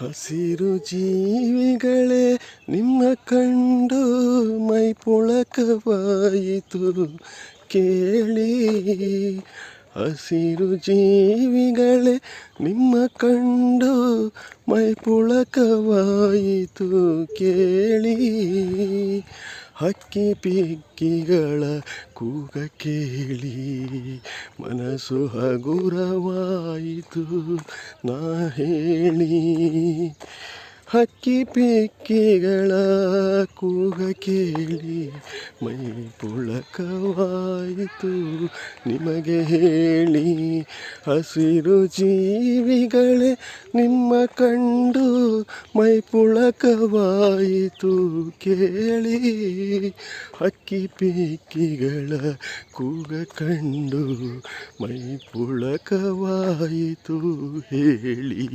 ಹಸಿರು ಜೀವಿಗಳೇ ನಿಮ್ಮ ಕಂಡು ಮೈ ಪುಳಕವಾಯಿತು. ಕೇಳಿ ಹಸಿರು ಜೀವಿಗಳೇ ನಿಮ್ಮ ಕಂಡು ಮೈ ಪುಳಕವಾಯಿತು. ಕೇಳಿ ಹಕ್ಕಿ ಪಿಕ್ಕಿಗಳ ಕೂಗ ಕೇಳಿ ಮನಸ್ಸು ಹಗುರವಾಯಿತು ನಾ ಹೇಳಿ. ಹಕ್ಕಿ ಪಿಕ್ಕಿಗಳ ಕೂಗ ಕೇಳಿ ಮೈ ಪುಳಕವಾಯಿತು. ನಿಮಗೆ ಹೇಳಿ, ಹಸಿರು ಜೀವಿಗಳೇ ನಿಮ್ಮ ಕಂಡು ಮೈ ಪುಳಕವಾಯಿತು ಕೇಳಿ. ಹಕ್ಕಿ ಪಿಕ್ಕಿಗಳ ಕೂಗ ಕಂಡು ಮೈ ಪುಳಕವಾಯಿತು ಹೇಳಿ.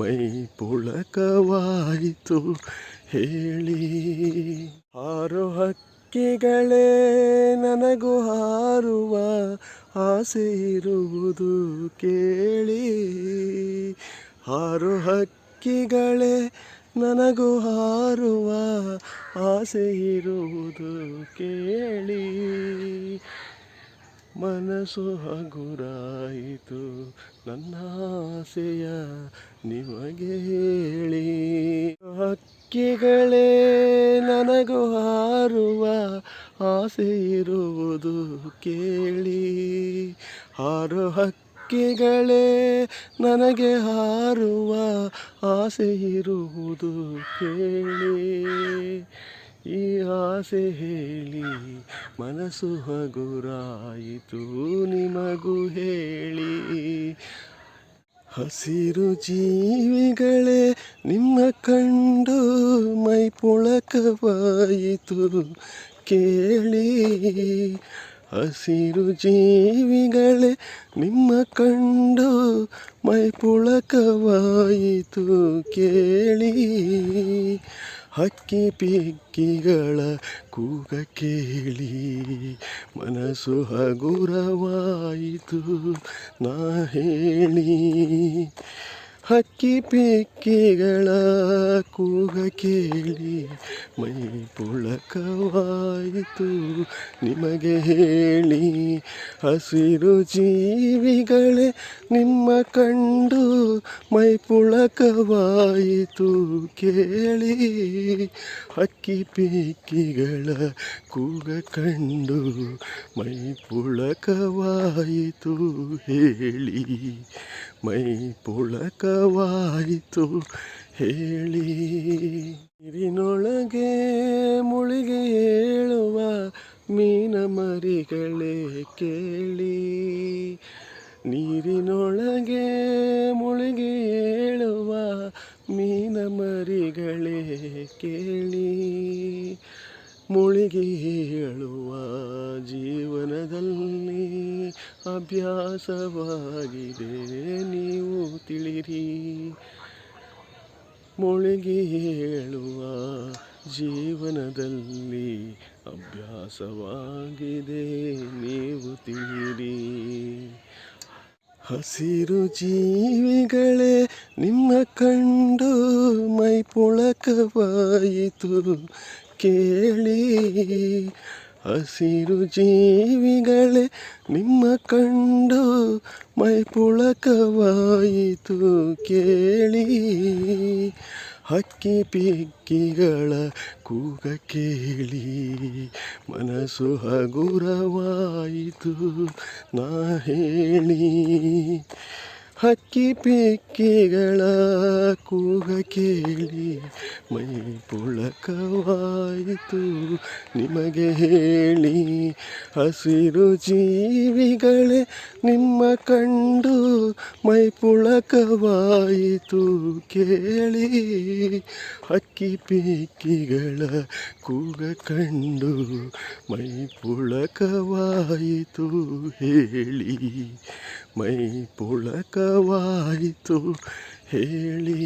ಮೈ ಪುಳಕವಾಯಿತು, ಹೇಳಿ. ಹಾರು ಹಕ್ಕಿಗಳೇ ನನಗೂ ಹಾರುವ ಆಸೆ ಇರುವುದು ಕೇಳಿ. ಹಾರು ಹಕ್ಕಿಗಳೇ ನನಗೂ ಹಾರುವ ಆಸೆ ಇರುವುದು ಕೇಳಿ ಮನಸ್ಸು ಹಗುರಾಯಿತು. ನನ್ನ ಆಸೆಯ ನಿಮಗೆ ಹೇಳಿ. ಹಕ್ಕಿಗಳೇ ನನಗೂ ಹಾರುವ ಆಸೆ ಇರುವುದು ಕೇಳಿ. ಹಾರು ಹಕ್ಕಿಗಳೇ ನನಗೆ ಹಾರುವ ಆಸೆ ಇರುವುದು ಕೇಳಿ. ಈ ಆಸೆ ಹೇಳಿ ಮನಸ್ಸು ಹಗುರಾಯಿತು ನಿಮಗೂ ಹೇಳಿ. ಹಸಿರು ಜೀವಿಗಳೇ ನಿಮ್ಮ ಕಂಡು ಮೈ ಪುಳಕವಾಯಿತು ಕೇಳಿ. ಹಸಿರು ಜೀವಿಗಳೇ ನಿಮ್ಮ ಕಂಡು ಮೈ ಪುಳಕವಾಯಿತು ಕೇಳಿ. ಹಕ್ಕಿ ಪಿಕ್ಕಿಗಳ ಕೂಗ ಕೇಳಿ, ಮನಸ್ಸು ಹಗುರವಾಯಿತು ನಾ ಹೇಳಿ. ಹಕ್ಕಿ ಪಿಕ್ಕಿಗಳ ಕೂಗ ಕೇಳಿ, ಮೈ ಪುಳಕವಾಯಿತು ನಿಮಗೆ ಹೇಳಿ. ಹಸಿರು ಜೀವಿಗಳೇ ನಿಮ್ಮ ಕಂಡು ಮೈ ಪುಳಕವಾಯಿತು ಕೇಳಿ. ಅಕ್ಕಿ ಪಿಕ್ಕಿಗಳ ಕೂಗ ಕಂಡು ಮೈ ಪುಳಕವಾಯಿತು ಹೇಳಿ. ಮೈ ಪುಳಕವಾಯಿತು ಹೇಳಿ. ನೀರಿನೊಳಗೆ ಮುಳುಗಿ ಹೇಳುವ ಮೀನ ಮರಿಗಳೇ ಕೇಳಿ. ನೀರಿನೊಳಗೆ ಮುಳುಗಿ ಹೇಳುವ ಮೀನ ಮರಿಗಳೇ ಕೇಳಿ. ಮುಳುಗಿ ಹೇಳುವ ಜೀವನದಲ್ಲಿ ಅಭ್ಯಾಸವಾಗಿದೆ ನೀವು ತಿಳಿರಿ. ಮುಳುಗಿ ಹೇಳುವ ಜೀವನದಲ್ಲಿ ಅಭ್ಯಾಸವಾಗಿದೆ ನೀವು ತಿಳಿರಿ. ಹಸಿರು ಜೀವಿಗಳೇ ನಿಮ್ಮ ಕಂಡು ಮೈ ಪುಳಕವಾಯಿತು ಕೇಳಿ ಹಸಿರು ಜೀವಿಗಳೇ ನಿಮ್ಮ ಕಂಡು ಮೈ ಪುಳಕವಾಯಿತು ಕೇಳಿ ಹಕ್ಕಿ ಪಿಕ್ಕಿಗಳ ಕೂಗ ಕೇಳಿ ಮನಸ್ಸು ಹಗುರವಾಯಿತು ನಾ ಹೇಳಿ ಹಕ್ಕಿ ಪಿಕ್ಕಿಗಳ ಕೂಗ ಕೇಳಿ, ಮೈ ಪುಳಕವಾಯಿತು ನಿಮಗೆ ಹೇಳಿ. ಹಸಿರು ಜೀವಿಗಳೇ, ನಿಮ್ಮ ಕಂಡು ಮೈ ಪುಳಕವಾಯಿತು ಕೇಳಿ. ಹಕ್ಕಿ ಪಿಕ್ಕಿಗಳ ಕೂಗ ಕಂಡು ಮೈ ಪುಳಕವಾಯಿತು ಹೇಳಿ. ಮೈ ಪುಳಕವಾಯಿತು ಹೇಳಿ.